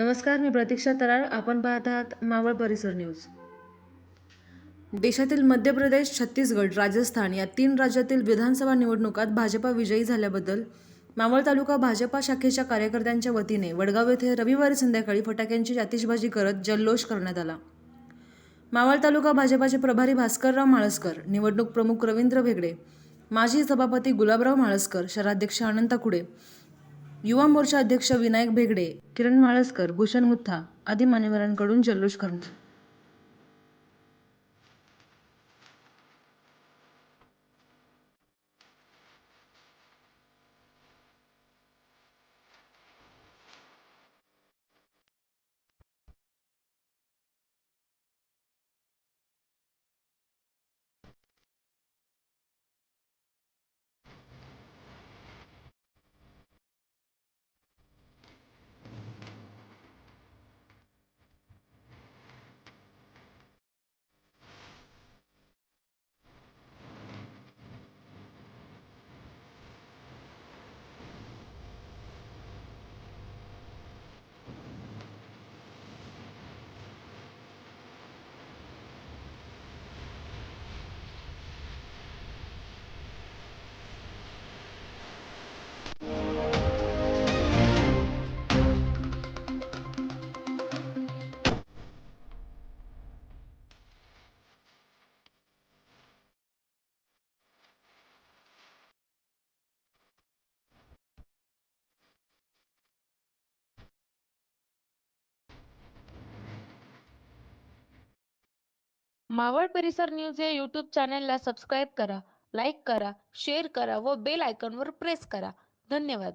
नमस्कार मी प्रतीक्षा तराळ आपण पाहत आहात मावळ परिसर न्यूज. देशातील मध्य प्रदेश छत्तीसगड राजस्थान या तीन राज्यातील विधानसभा निवडणुकात भाजपा विजयी झाल्याबद्दल मावळ तालुका भाजपा शाखेच्या कार्यकर्त्यांच्या वतीने वडगाव येथे रविवारी संध्याकाळी फटाक्यांची आतिषबाजी करत जल्लोष करण्यात आला. मावळ तालुका भाजपाचे प्रभारी भास्करराव माळसकर निवडणूक प्रमुख रवींद्र भेगडे माजी सभापती गुलाबराव माळसकर शहराध्यक्ष अनंत कुडे युवा मोर्चा अध्यक्ष विनायक भेगडे किरण माळसकर भूषण गुत्था आदी मान्यवरांकडून जल्लोष करण्यात मावळ परिसर न्यूज या यूट्यूब चॅनलला सबस्क्राईब करा लाईक करा शेअर करा व बेल आयकॉनवर प्रेस करा. धन्यवाद.